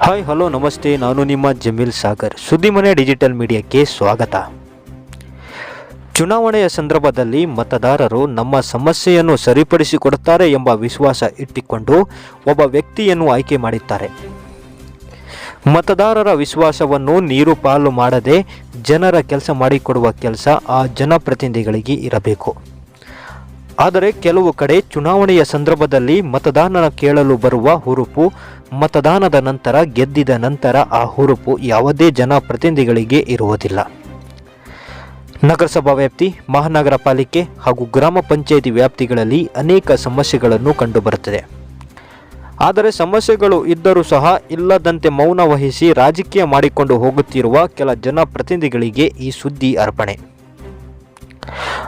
Hi hello ನಮಸ್ತೆ. ನಾನು ನಿಮ್ಮ ಜಮೀಲ್ ಸಾಗರ್. ಸುದ್ದಿಮನೆ ಡಿಜಿಟಲ್ ಮೀಡಿಯಾಕ್ಕೆ ಸ್ವಾಗತ. ಚುನಾವಣೆಯ ಸಂದರ್ಭದಲ್ಲಿ ಮತದಾರರು ನಮ್ಮ ಸಮಸ್ಯೆಯನ್ನು ಸರಿಪಡಿಸಿಕೊಡುತ್ತಾರೆ ಎಂಬ ವಿಶ್ವಾಸ ಇಟ್ಟುಕೊಂಡು ಒಬ್ಬ ವ್ಯಕ್ತಿಯನ್ನು ಆಯ್ಕೆ ಮಾಡಿದ್ದಾರೆ. ಮತದಾರರ ವಿಶ್ವಾಸವನ್ನು ನೀರು ಪಾಲು ಮಾಡದೆ ಜನರ ಕೆಲಸ ಮಾಡಿಕೊಡುವ ಕೆಲಸ ಆ ಜನಪ್ರತಿನಿಧಿಗಳಿಗೆ ಇರಬೇಕು. ಆದರೆ ಕೆಲವು ಕಡೆ ಚುನಾವಣೆಯ ಸಂದರ್ಭದಲ್ಲಿ ಮತದಾನ ಕೇಳಲು ಬರುವ ಹುರುಪು, ಮತದಾನದ ನಂತರ ಗೆದ್ದಿದ ನಂತರ ಆ ಹುರುಪು ಯಾವುದೇ ಜನಪ್ರತಿನಿಧಿಗಳಿಗೆ ಇರುವುದಿಲ್ಲ. ನಗರಸಭಾ ವ್ಯಾಪ್ತಿ, ಮಹಾನಗರ ಪಾಲಿಕೆ ಹಾಗೂ ಗ್ರಾಮ ಪಂಚಾಯಿತಿ ವ್ಯಾಪ್ತಿಗಳಲ್ಲಿ ಅನೇಕ ಸಮಸ್ಯೆಗಳನ್ನು ಕಂಡುಬರುತ್ತದೆ. ಆದರೆ ಸಮಸ್ಯೆಗಳು ಇದ್ದರೂ ಸಹ ಇಲ್ಲದಂತೆ ಮೌನ ವಹಿಸಿ ರಾಜಕೀಯ ಮಾಡಿಕೊಂಡು ಹೋಗುತ್ತಿರುವ ಕೆಲ ಜನಪ್ರತಿನಿಧಿಗಳಿಗೆ ಈ ಸುದ್ದಿ ಅರ್ಪಣೆ.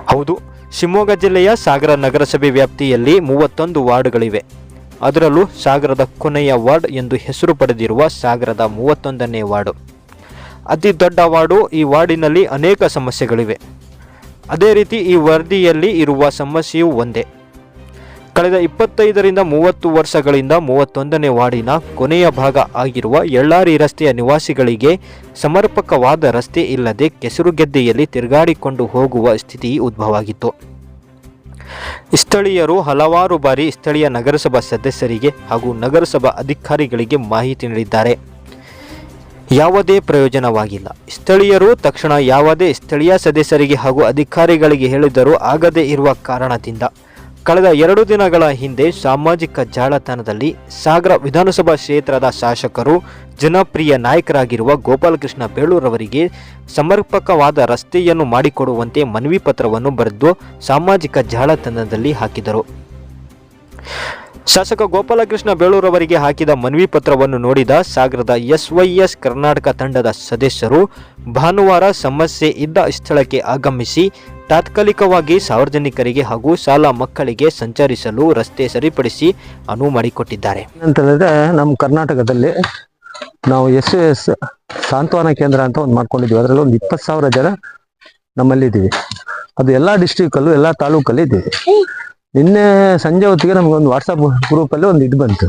ಹೌದು ಶಿವಮೊಗ್ಗ ಜಿಲ್ಲೆಯ ಸಾಗರ ನಗರಸಭೆ ವ್ಯಾಪ್ತಿಯಲ್ಲಿ ಮೂವತ್ತೊಂದು ವಾರ್ಡ್ಗಳಿವೆ. ಅದರಲ್ಲೂ ಸಾಗರದ ಕೊನೆಯ ವಾರ್ಡ್ ಎಂದು ಹೆಸರು ಪಡೆದಿರುವ ಸಾಗರದ ಮೂವತ್ತೊಂದನೇ ವಾರ್ಡು. ಅತಿ ದೊಡ್ಡ ವಾರ್ಡು ಈ ವಾರ್ಡಿನಲ್ಲಿ ಅನೇಕ ಸಮಸ್ಯೆಗಳಿವೆ. ಅದೇ ರೀತಿ ಈ ವರದಿಯಲ್ಲಿ ಇರುವ ಸಮಸ್ಯೆಯೂ ಒಂದೇ. ಕಳೆದ ಇಪ್ಪತ್ತೈದರಿಂದ ಮೂವತ್ತು ವರ್ಷಗಳಿಂದ ಮೂವತ್ತೊಂದನೇ ವಾರ್ಡಿನ ಕೊನೆಯ ಭಾಗ ಆಗಿರುವ ಎಳ್ಳಾರಿ ರಸ್ತೆಯ ನಿವಾಸಿಗಳಿಗೆ ಸಮರ್ಪಕವಾದ ರಸ್ತೆ ಇಲ್ಲದೆ ಕೆಸರುಗೆದ್ದೆಯಲ್ಲಿ ತಿರುಗಾಡಿಕೊಂಡು ಹೋಗುವ ಸ್ಥಿತಿ ಉದ್ಭವವಾಗಿತ್ತು. ಸ್ಥಳೀಯರು ಹಲವಾರು ಬಾರಿ ಸ್ಥಳೀಯ ನಗರಸಭಾ ಸದಸ್ಯರಿಗೆ ಹಾಗೂ ನಗರಸಭಾ ಅಧಿಕಾರಿಗಳಿಗೆ ಮಾಹಿತಿ ನೀಡಿದ್ದಾರೆ. ಯಾವುದೇ ಪ್ರಯೋಜನವಾಗಿಲ್ಲ. ಸ್ಥಳೀಯರು ತಕ್ಷಣ ಯಾವುದೇ ಸ್ಥಳೀಯ ಸದಸ್ಯರಿಗೆ ಹಾಗೂ ಅಧಿಕಾರಿಗಳಿಗೆ ಹೇಳಿದರೂ ಆಗದೇ ಇರುವ ಕಾರಣದಿಂದ ಕಳೆದ ಎರಡು ದಿನಗಳ ಹಿಂದೆ ಸಾಮಾಜಿಕ ಜಾಲತಾಣದಲ್ಲಿ ಸಾಗರ ವಿಧಾನಸಭಾ ಕ್ಷೇತ್ರದ ಶಾಸಕರು, ಜನಪ್ರಿಯ ನಾಯಕರಾಗಿರುವ ಗೋಪಾಲಕೃಷ್ಣ ಬೇಳೂರವರಿಗೆ ಸಮರ್ಪಕವಾದ ರಸ್ತೆಯನ್ನು ಮಾಡಿಕೊಡುವಂತೆ ಮನವಿ ಪತ್ರವನ್ನು ಬರೆದು ಸಾಮಾಜಿಕ ಜಾಲತಾಣದಲ್ಲಿ ಹಾಕಿದರು. ಶಾಸಕ ಗೋಪಾಲಕೃಷ್ಣ ಬೇಳೂರವರಿಗೆ ಹಾಕಿದ ಮನವಿ ಪತ್ರವನ್ನು ನೋಡಿದ ಸಾಗರದ ಎಸ್ವೈಎಸ್ ಕರ್ನಾಟಕ ತಂಡದ ಸದಸ್ಯರು ಭಾನುವಾರ ಸಮಸ್ಯೆ ಇದ್ದ ಸ್ಥಳಕ್ಕೆ ಆಗಮಿಸಿ ತಾತ್ಕಾಲಿಕವಾಗಿ ಸಾರ್ವಜನಿಕರಿಗೆ ಹಾಗೂ ಶಾಲಾ ಮಕ್ಕಳಿಗೆ ಸಂಚರಿಸಲು ರಸ್ತೆ ಸರಿಪಡಿಸಿ ಅನುವು ಮಾಡಿಕೊಟ್ಟಿದ್ದಾರೆ. ಹೇಳಿದ್ರೆ ನಮ್ಮ ಕರ್ನಾಟಕದಲ್ಲಿ ನಾವು ಎಸ್ ಎಸ್ ಸಾಂತ್ವನ ಕೇಂದ್ರ ಅಂತ ಒಂದು ಮಾಡ್ಕೊಂಡಿದ್ವಿ ಅದರಲ್ಲಿ ಒಂದು ಇಪ್ಪತ್ತು ಸಾವಿರ ಜನ ನಮ್ಮಲ್ಲಿದ್ದೀವಿ. ಅದು ಎಲ್ಲ ಡಿಸ್ಟಿಕಲ್ಲೂ ಎಲ್ಲ ತಾಲೂಕಲ್ಲಿ ಇದ್ದೀವಿ. ನಿನ್ನೆ ಸಂಜೆ ಹೊತ್ತಿಗೆ ನಮ್ಗೊಂದು ವಾಟ್ಸಪ್ ಗ್ರೂಪಲ್ಲಿ ಒಂದು ಇದು ಬಂತು.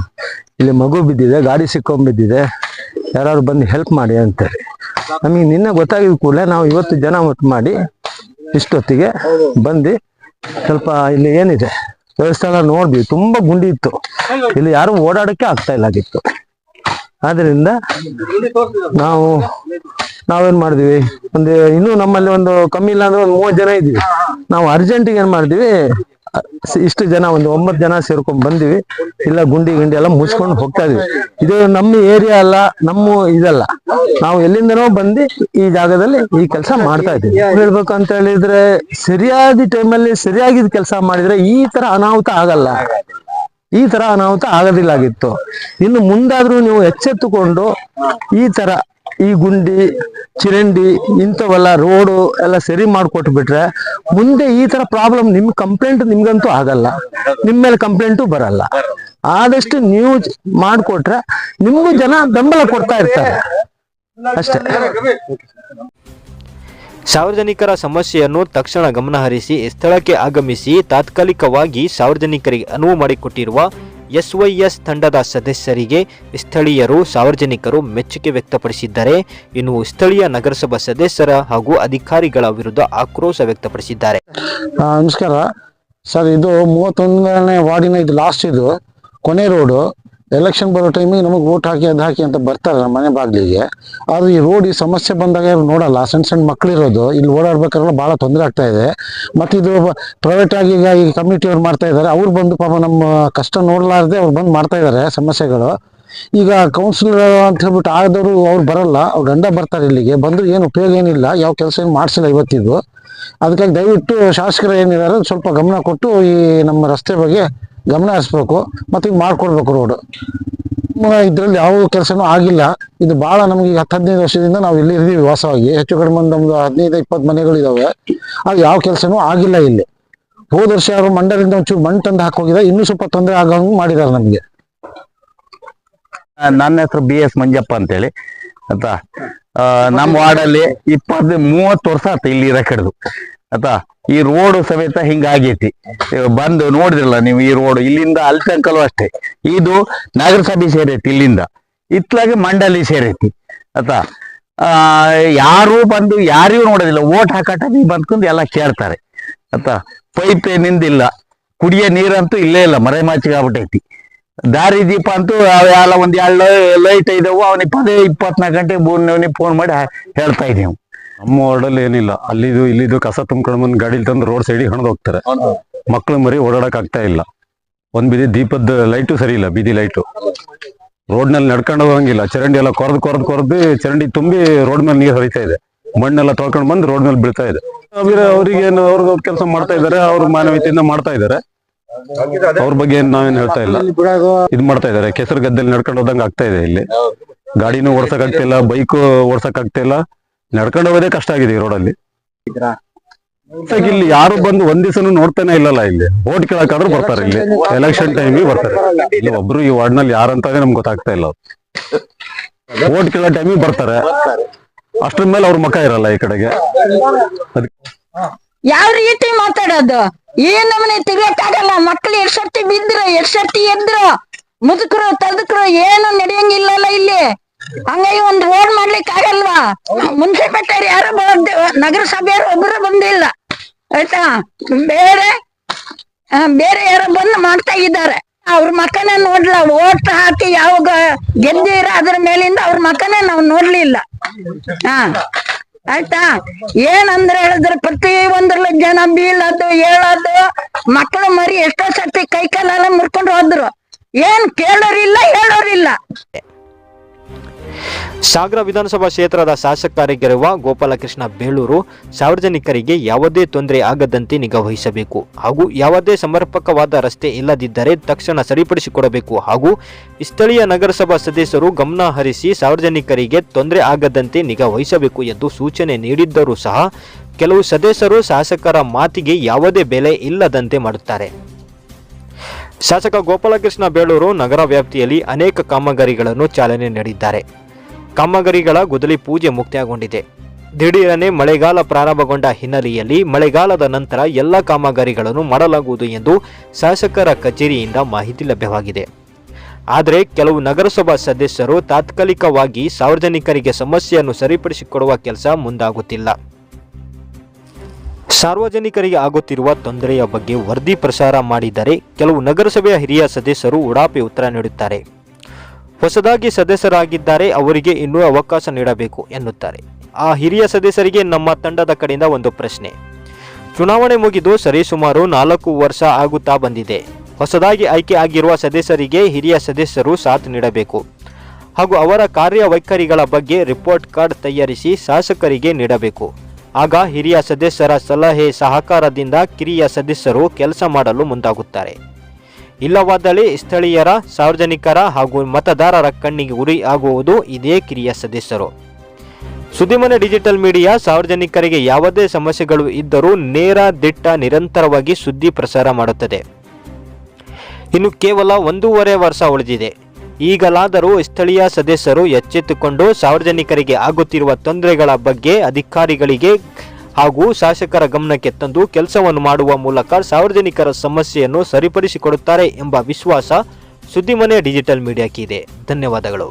ಇಲ್ಲಿ ಮಗು ಬಿದ್ದಿದೆ, ಗಾಡಿ ಸಿಕ್ಕೊಂಬಿದ್ದಿದೆ ಯಾರು ಬಂದು ಹೆಲ್ಪ್ ಮಾಡಿ ಅಂತೇಳಿ. ನಮಗೆ ನಿನ್ನೆ ಗೊತ್ತಾಗಿದ ಕೂಡಲೇ ನಾವು ಇವತ್ತು ಜನ ಒಟ್ಟು ಮಾಡಿ ಇಷ್ಟೊತ್ತಿಗೆ ಬಂದು ಸ್ವಲ್ಪ ಇಲ್ಲಿ ಏನಿದೆ ಎಲ್ಲ ನೋಡಿದ್ವಿ. ತುಂಬಾ ಗುಂಡಿ ಇತ್ತು. ಇಲ್ಲಿ ಯಾರು ಓಡಾಡಕ್ಕೆ ಆಗ್ತಾ ಇಲ್ಲ ಆಗಿತ್ತು. ಆದ್ರಿಂದ ನಾವು, ನಾವೇನ್ ಮಾಡಿದ್ವಿ? ಒಂದು ಇನ್ನೂ ನಮ್ಮಲ್ಲಿ ಒಂದು ಕಮ್ಮಿ ಇಲ್ಲ ಅಂದ್ರೆ ಒಂದು ಮೂವತ್ತು ಜನ ಇದ್ವಿ ನಾವು ಅರ್ಜೆಂಟಿಗೆ ಏನ್ ಮಾಡಿದ್ವಿ? ಇಷ್ಟು ಜನ, ಒಂದು ಒಂಬತ್ತು ಜನ ಸೇರ್ಕೊಂಡ್ ಬಂದಿವಿ. ಇಲ್ಲ, ಗುಂಡಿ ಗುಂಡಿ ಎಲ್ಲ ಮುಚ್ಕೊಂಡು ಹೋಗ್ತಾ ಇದೀವಿ. ಇದು ನಮ್ಮ ಏರಿಯಾ ಅಲ್ಲ, ನಮ್ಮ ಇದಲ್ಲ. ನಾವು ಎಲ್ಲಿಂದನೋ ಬಂದು ಈ ಜಾಗದಲ್ಲಿ ಈ ಕೆಲಸ ಮಾಡ್ತಾ ಇದೀವಿ. ಹೇಳ್ಬೇಕು ಅಂತ ಹೇಳಿದ್ರೆ, ಸರಿಯಾದ ಟೈಮಲ್ಲಿ ಸರಿಯಾಗಿದ್ ಕೆಲಸ ಮಾಡಿದ್ರೆ ಈ ತರ ಅನಾಹುತ ಆಗಲ್ಲ. ಈ ತರ ಅನಾಹುತ ಆಗೋದಿಲ್ಲಾಗಿತ್ತು ಇನ್ನು ಮುಂದಾದ್ರೂ ನೀವು ಎಚ್ಚೆತ್ತುಕೊಂಡು ಈ ತರ ಈ ಗುಂಡಿ ಚಿರಂಡಿ ಇಂಥವೆಲ್ಲ ರೋಡು ಎಲ್ಲ ಸರಿ ಮಾಡಿಕೊಟ್ಟು ಬಿಟ್ರೆ ಮುಂದೆ ಈ ತರ ಪ್ರಾಬ್ಲಮ್ ನಿಮ್ ಕಂಪ್ಲೇಂಟ್ ನಿಮ್ಗಂತೂ ಆಗಲ್ಲ. ನಿಮ್ಮ ಮೇಲೆ ಕಂಪ್ಲೇಂಟು ಬರಲ್ಲ. ಆದಷ್ಟು ನೀವು ಮಾಡಿಕೊಟ್ರೆ ನಿಮ್ಗೂ ಜನ ಬೆಂಬಲ ಕೊಡ್ತಾ ಇರ್ತಾರೆ. ಅಷ್ಟೇ. ಸಾರ್ವಜನಿಕರ ಸಮಸ್ಯೆಯನ್ನು ತಕ್ಷಣ ಗಮನಹರಿಸಿ ಸ್ಥಳಕ್ಕೆ ಆಗಮಿಸಿ ತಾತ್ಕಾಲಿಕವಾಗಿ ಸಾರ್ವಜನಿಕರಿಗೆ ಅನುವು ಮಾಡಿಕೊಟ್ಟಿರುವ ಎಸ್ವೈಎಸ್ ತಂಡದ ಸದಸ್ಯರಿಗೆ ಸ್ಥಳೀಯರು, ಸಾರ್ವಜನಿಕರು ಮೆಚ್ಚುಗೆ ವ್ಯಕ್ತಪಡಿಸಿದ್ದಾರೆ. ಇನ್ನು ಸ್ಥಳೀಯ ನಗರಸಭಾ ಸದಸ್ಯರ ಹಾಗೂ ಅಧಿಕಾರಿಗಳ ವಿರುದ್ಧ ಆಕ್ರೋಶ ವ್ಯಕ್ತಪಡಿಸಿದ್ದಾರೆ. ನಮಸ್ಕಾರ. ಸರ್, ಇದು ಮೂವತ್ತೊಂದನೇ ವಾರ್ಡಿನ ಇದು ಲಾಸ್ಟ್ ಇದು, ಕೊನೆ ರೋಡು ಎಲೆಕ್ಷನ್ ಬರೋ ಟೈಮಿಗೆ ನಮಗೆ ಓಟ್ ಹಾಕಿ ಅದು ಹಾಕಿ ಅಂತ ಬರ್ತಾರೆ ನಮ್ಮ ಮನೆ ಬಾಗಿಲಿಗೆ. ಆದರೆ ಈ ರೋಡ್ ಈ ಸಮಸ್ಯೆ ಬಂದಾಗ ಇವ್ರು ನೋಡಲ್ಲ. ಸಣ್ಣ ಸಣ್ಣ ಮಕ್ಕಳಿರೋದು ಇಲ್ಲಿ ಓಡಾಡ್ಬೇಕಾದ್ರೆ ಭಾಳ ತೊಂದರೆ ಆಗ್ತಾ ಇದೆ. ಮತ್ತು ಇದು ಪ್ರೈವೇಟ್ ಆಗಿ ಈಗ ಈ ಕಮಿಟಿ ಅವ್ರು ಮಾಡ್ತಾ ಇದ್ದಾರೆ. ಅವ್ರು ಬಂದು ಪಾಪ ನಮ್ಮ ಕಷ್ಟ ನೋಡಲಾರ್ದೆ ಅವ್ರು ಬಂದು ಮಾಡ್ತಾ ಇದ್ದಾರೆ ಸಮಸ್ಯೆಗಳು. ಈಗ ಕೌನ್ಸಿಲರ್ ಅಂತ ಹೇಳ್ಬಿಟ್ಟು ಆದವರು ಅವ್ರು ಬರಲ್ಲ. ಅವ್ರು ಗಂಡ ಬರ್ತಾರೆ ಇಲ್ಲಿಗೆ. ಬಂದ್ರು ಏನು ಉಪಯೋಗ ಏನಿಲ್ಲ. ಯಾವ ಕೆಲಸ ಏನು ಮಾಡಿಸಿಲ್ಲ ಇವತ್ತಿದ್ದು ಅದಕ್ಕಾಗಿ ದಯವಿಟ್ಟು ಶಾಸಕರು ಏನಿದ್ದಾರೆ ಸ್ವಲ್ಪ ಗಮನ ಕೊಟ್ಟು ಈ ನಮ್ಮ ರಸ್ತೆ ಬಗ್ಗೆ ಗಮನ ಹರಿಸ್ಬೇಕು ಮತ್ತೆ ಮಾಡ್ಕೊಡ್ಬೇಕು ರೋಡ್ ಇದ್ರಲ್ಲಿ ಯಾವ ಕೆಲಸನೂ ಆಗಿಲ್ಲ. ಇದು ಬಹಳ ನಮ್ಗೆ ಹತ್ತು ಹದಿನೈದು ವರ್ಷದಿಂದ ನಾವು ಇಲ್ಲಿ ಇದ್ದೀವಿ ವಾಸವಾಗಿ. ಹೆಚ್ಚು ಕಡಿಮೆ ಒಂದು ಹದಿನೈದು, ಇಪ್ಪತ್ತು ಮನೆಗಳಿದಾವೆ ಅದು ಯಾವ ಕೆಲಸನೂ ಆಗಿಲ್ಲ ಇಲ್ಲಿ. ಹೋದ ವರ್ಷ ಅವರು ಮಂಡಲದಿಂದ ಒಂಚೂರು ಮಣ್ಣು ತಂದು ಹಾಕೋಗಿದೆ ಇನ್ನೂ ಸ್ವಲ್ಪ ತೊಂದರೆ ಆಗೋಂಗೆ ಮಾಡಿದ್ದಾರೆ ನಮ್ಗೆ. ನನ್ನ ಹೆಸರು ಬಿ ಎಸ್ ಮಂಜಪ್ಪ ಅಂತೇಳಿ. ಆಯ್ತಾ? ನಮ್ಮ ವಾರ್ಡಲ್ಲಿ ಇಪ್ಪತ್ತು ಮೂವತ್ತು ವರ್ಷ ಆಯ್ತು ಇಲ್ಲಿ ಇರಕಡ್ದು ಆಯ್ತಾ? ಈ ರೋಡ್ ಸಮೇತ ಹಿಂಗಾಗೈತಿ. ಬಂದು ನೋಡಿದ್ರಲ್ಲ ನೀವು ಈ ರೋಡ್ ಇಲ್ಲಿಂದ ಅಲ್ಲಿ ಅಷ್ಟೇ. ಇದು ನಗರಸಭೆ ಸೇರೈತಿ ಇಲ್ಲಿಂದ. ಇತ್ಲಾಗೆ ಮಂಡಳಿ ಸೇರೈತಿ. ಆಯ್ತಾ? ಯಾರು ಬಂದು ಯಾರಿಗೂ ನೋಡೋದಿಲ್ಲ. ಓಟ್ ಹಾಕಾಟ ಬಂದ್ಕೊಂಡು ಎಲ್ಲ ಕೇಳ್ತಾರೆ. ಆಯ್ತಾ? ಪೈಪ್ ಏನಿಂದಿಲ್ಲ ಕುಡಿಯೋ ನೀರಂತೂ ಇಲ್ಲೇ ಇಲ್ಲ. ಮರೆಮಾಚಿಗೆ ಆಗ್ಬಿಟ್ಟೈತಿ ದಾರಿ ದೀಪ ಅಂತೂ ಅವೆಲ್ಲ ಒಂದ್ ಎರಡು ಲೈಟ್ ಇದಾವು. ಅವನಿಗೆ ಪದೇ ಇಪ್ಪತ್ನಾಲ್ಕು ಗಂಟೆ ಮೂರನೇ ಫೋನ್ ಮಾಡಿ ಹೇಳ್ತಾ ಇದ್ದೀವಿ. ನಮ್ಮ ವಾರ್ಡಲ್ಲಿ ಏನಿಲ್ಲ. ಅಲ್ಲಿದು ಇಲ್ಲಿದು ಕಸ ತುಂಬಿಕೊಂಡು ಬಂದು ಗಾಡಿಲಿ ತಂದು ರೋಡ್ ಸೈಡ್ ಹಣದ ಹೋಗ್ತಾರೆ. ಮಕ್ಳು ಮರಿ ಓಡಾಡಕ್ ಆಗ್ತಾ ಇಲ್ಲ. ಒಂದ್ ಬೀದಿ ದೀಪದ ಲೈಟು ಸರಿ ಇಲ್ಲ, ಬೀದಿ ಲೈಟು ರೋಡ್ನಲ್ಲಿ ನಡ್ಕೊಂಡು ಹೋಗಂಗಿಲ್ಲ. ಚರಂಡಿ ಎಲ್ಲ ಕೊರದ್ ಕೊರದ್ ಕೊರದು ಚರಂಡಿ ತುಂಬಿ ರೋಡ್ ಮೇಲೆ ನೀರು ಹರಿತಾ ಇದೆ. ಮಣ್ಣೆಲ್ಲ ತೊಳ್ಕೊಂಡ್ ಬಂದು ರೋಡ್ ಮೇಲೆ ಬೀಳ್ತಾ ಇದೆ. ಅವ್ರಿಗೆ ಏನು ಅವ್ರಿಗೆ ಕೆಲಸ ಮಾಡ್ತಾ ಇದಾರೆ ಅವ್ರ ಮಾನವೀಯತೆಯಿಂದ ಮಾಡ್ತಾ ಇದಾರೆ ಅವ್ರ ಬಗ್ಗೆ ಏನ್ ನಾವೇನ್ ಹೇಳ್ತಾ ಇಲ್ಲ. ಇದ್ ಮಾಡ್ತಾ ಇದಾರೆ ಕೆಸರು ಗದ್ದೆಲಿ ನಡ್ಕೊಂಡು ಹೋದಂಗ ಆಗ್ತಾ ಇದೆ ಇಲ್ಲಿ. ಗಾಡಿನೂ ಓಡ್ಸಕ್ ಆಗ್ತಿಲ್ಲ ಬೈಕ್ ಓಡ್ಸಕ್ ಆಗ್ತಿಲ್ಲ. ನಡ್ಕೊಂಡು ಹೋಗೋದೇ ಕಷ್ಟ ಆಗಿದೆ ಈ ರೋಡಲ್ಲಿ ಇಲ್ಲಿ ಯಾರು ಬಂದು ಒಂದ್ ದಿವಸನು ನೋಡ್ತಾನೆ ಇಲ್ಲಲ್ಲ ಇಲ್ಲಿ. ಓಟ್ ಕೇಳಕಾದ್ರೂ ಬರ್ತಾರೆ ಇಲ್ಲಿ. ಎಲೆಕ್ಷನ್ ಟೈಮಿಗೆ ಬರ್ತಾರೆ. ಇಲ್ಲಿ ಒಬ್ರು ಈ ವಾರ್ಡ್ನಲ್ಲಿ ಯಾರಂತ ನಮ್ಗೆ ಗೊತ್ತಾಗ್ತಾ ಇಲ್ಲ ಓಟ್ ಕೇಳೋ ಟೈಮಿಗೆ ಬರ್ತಾರೆ. ಅಷ್ಟ್ರ ಮೇಲೆ ಅವ್ರ ಮುಖ ಇರಲ್ಲ ಈ ಕಡೆಗೆ. ಯಾವ ರೀತಿ ಮಾತಾಡೋದು? ಏನ್ ನಮ್ಮನೆ ತಿರ್ಗಕ್ಕಾಗಲ್ಲ ಮಕ್ಳು ಎಷ್ಟ್ ಸರ್ತಿ ಬಿದ್ರು ಎಷ್ಟ್ ಸರ್ತಿ ಎದ್ರು. ಮುದುಕರು ತದಕರು ಏನು ನಡೆಯಂಗಿಲ್ಲಲ್ಲ ಇಲ್ಲಿ. ಹಂಗಾಗಿ ಒಂದ್ ರೋಡ್ ಮಾಡ್ಲಿಕ್ಕೆ ಆಗಲ್ವಾ ಮುನ್ಸಿಪಾಲ್ಟಿ ಯಾರು ನಗರಸಭೆಯವರು ಒಬ್ರು ಬಂದಿಲ್ಲ. ಆಯ್ತಾ? ಬೇರೆ ಬೇರೆ ಯಾರೋ ಬಂದು ಮಾಡ್ತಾ ಇದ್ದಾರೆ. ಅವ್ರ ಮಕ್ಕನೇ ನೋಡ್ಲ, ಓಟ್ ಹಾಕಿ ಯಾವಾಗ ಗೆದ್ದಿರ ಅದ್ರ ಮೇಲಿಂದ ಅವ್ರ ಮಕ್ಕನೇ ನಾವು ನೋಡ್ಲಿಲ್ಲ. ಹಾ ಆಯ್ತಾ? ಏನಂದ್ರೆ ಹೇಳಿದ್ರೆ ಪ್ರತಿ ಒಂದ್ರಲ್ಲಿ ಜನ ಬೀಳದು, ಹೇಳೋದು ಮಕ್ಕಳು ಮರಿ ಎಷ್ಟೋ ಸರ್ತಿ ಕೈ ಕಾಲೆಲ್ಲ ಮುರ್ಕೊಂಡು ಹೋದ್ರು. ಏನ್ ಕೇಳೋರಿಲ್ಲ, ಹೇಳೋರಿಲ್ಲ. ಸಾಗರ ವಿಧಾನಸಭಾ ಕ್ಷೇತ್ರದ ಶಾಸಕರಾಗಿರುವ ಗೋಪಾಲಕೃಷ್ಣ ಬೇಳೂರು ಸಾರ್ವಜನಿಕರಿಗೆ ಯಾವುದೇ ತೊಂದರೆ ಆಗದಂತೆ ನಿಗಾವಹಿಸಬೇಕು ಹಾಗೂ ಯಾವುದೇ ಸಮರ್ಪಕವಾದ ರಸ್ತೆ ಇಲ್ಲದಿದ್ದರೆ ತಕ್ಷಣ ಸರಿಪಡಿಸಿಕೊಡಬೇಕು ಹಾಗೂ ಸ್ಥಳೀಯ ನಗರಸಭಾ ಸದಸ್ಯರು ಗಮನ ಹರಿಸಿ ಸಾರ್ವಜನಿಕರಿಗೆ ತೊಂದರೆ ಆಗದಂತೆ ನಿಗಾವಹಿಸಬೇಕು ಎಂದು ಸೂಚನೆ ನೀಡಿದ್ದರೂ ಸಹ ಕೆಲವು ಸದಸ್ಯರು ಶಾಸಕರ ಮಾತಿಗೆ ಯಾವುದೇ ಬೆಲೆ ಇಲ್ಲದಂತೆ ಮಾಡುತ್ತಾರೆ. ಶಾಸಕ ಗೋಪಾಲಕೃಷ್ಣ ಬೇಳೂರು ನಗರ ವ್ಯಾಪ್ತಿಯಲ್ಲಿ ಅನೇಕ ಕಾಮಗಾರಿಗಳನ್ನು ಚಾಲನೆ ನೀಡಿದ್ದಾರೆ. ಕಾಮಗಾರಿಗಳ ಗುದಲಿ ಪೂಜೆ ಮುಕ್ತಾಯಗೊಂಡಿದೆ. ದಿಢೀರನೆ ಮಳೆಗಾಲ ಪ್ರಾರಂಭಗೊಂಡ ಹಿನ್ನೆಲೆಯಲ್ಲಿ ಮಳೆಗಾಲದ ನಂತರ ಎಲ್ಲ ಕಾಮಗಾರಿಗಳನ್ನು ಮಾಡಲಾಗುವುದು ಎಂದು ಶಾಸಕರ ಕಚೇರಿಯಿಂದ ಮಾಹಿತಿ ಲಭ್ಯವಾಗಿದೆ. ಆದರೆ ಕೆಲವು ನಗರಸಭಾ ಸದಸ್ಯರು ತಾತ್ಕಾಲಿಕವಾಗಿ ಸಾರ್ವಜನಿಕರಿಗೆ ಸಮಸ್ಯೆಯನ್ನು ಸರಿಪಡಿಸಿಕೊಡುವ ಕೆಲಸ ಮುಂದಾಗುತ್ತಿಲ್ಲ. ಸಾರ್ವಜನಿಕರಿಗೆ ಆಗುತ್ತಿರುವ ತೊಂದರೆಯ ಬಗ್ಗೆ ವರದಿ ಪ್ರಸಾರ ಮಾಡಿದರೆ ಕೆಲವು ನಗರಸಭೆಯ ಹಿರಿಯ ಸದಸ್ಯರು ಉಡಾಪಿ ಉತ್ತರ ನೀಡುತ್ತಾರೆ. ಹೊಸದಾಗಿ ಸದಸ್ಯರಾಗಿದ್ದಾರೆ, ಅವರಿಗೆ ಇನ್ನೂ ಅವಕಾಶ ನೀಡಬೇಕು ಎನ್ನುತ್ತಾರೆ. ಆ ಹಿರಿಯ ಸದಸ್ಯರಿಗೆ ನಮ್ಮ ತಂಡದ ಕಡೆಯಿಂದ ಒಂದು ಪ್ರಶ್ನೆ. ಚುನಾವಣೆ ಮುಗಿದು ಸರಿಸುಮಾರು ನಾಲ್ಕು ವರ್ಷ ಆಗುತ್ತಾ ಬಂದಿದೆ. ಹೊಸದಾಗಿ ಆಯ್ಕೆ ಆಗಿರುವ ಸದಸ್ಯರಿಗೆ ಹಿರಿಯ ಸದಸ್ಯರು ಸಾಥ್ ನೀಡಬೇಕು. ಹಾಗೂ ಅವರ ಕಾರ್ಯವೈಖರಿಗಳ ಬಗ್ಗೆ ರಿಪೋರ್ಟ್ ಕಾರ್ಡ್ ತಯಾರಿಸಿ ಶಾಸಕರಿಗೆ ನೀಡಬೇಕು. ಆಗ ಹಿರಿಯ ಸದಸ್ಯರ ಸಲಹೆ ಸಹಕಾರದಿಂದ ಕಿರಿಯ ಸದಸ್ಯರು ಕೆಲಸ ಮಾಡಲು ಮುಂದಾಗುತ್ತಾರೆ. ಇಲ್ಲವಾದಲ್ಲಿ ಸ್ಥಳೀಯರ, ಸಾರ್ವಜನಿಕರ ಹಾಗೂ ಮತದಾರರ ಕಣ್ಣಿಗೆ ಉರಿ ಆಗುವುದು ಇದೇ ಕಿರಿಯ ಸದಸ್ಯರು. ಸುದ್ದಿಮನೆ ಡಿಜಿಟಲ್ ಮೀಡಿಯಾ ಸಾರ್ವಜನಿಕರಿಗೆ ಯಾವುದೇ ಸಮಸ್ಯೆಗಳು ಇದ್ದರೂ ನೇರ ದಿಟ್ಟ ನಿರಂತರವಾಗಿ ಸುದ್ದಿ ಪ್ರಸಾರ ಮಾಡುತ್ತದೆ. ಇನ್ನು ಕೇವಲ ಒಂದೂವರೆ ವರ್ಷ ಉಳಿದಿದೆ. ಈಗಲಾದರೂ ಸ್ಥಳೀಯ ಸದಸ್ಯರು ಎಚ್ಚೆತ್ತುಕೊಂಡು ಸಾರ್ವಜನಿಕರಿಗೆ ಆಗುತ್ತಿರುವ ತೊಂದರೆಗಳ ಬಗ್ಗೆ ಅಧಿಕಾರಿಗಳಿಗೆ ಹಾಗೂ ಶಾಸಕರ ಗಮನಕ್ಕೆ ತಂದು ಕೆಲಸವನ್ನು ಮಾಡುವ ಮೂಲಕ ಸಾರ್ವಜನಿಕರ ಸಮಸ್ಯೆಯನ್ನು ಸರಿಪಡಿಸಿಕೊಡುತ್ತಾರೆ ಎಂಬ ವಿಶ್ವಾಸ ಸುದ್ದಿಮನೆ ಡಿಜಿಟಲ್ ಮೀಡಿಯಾಕ್ಕಿದೆ ಧನ್ಯವಾದಗಳು.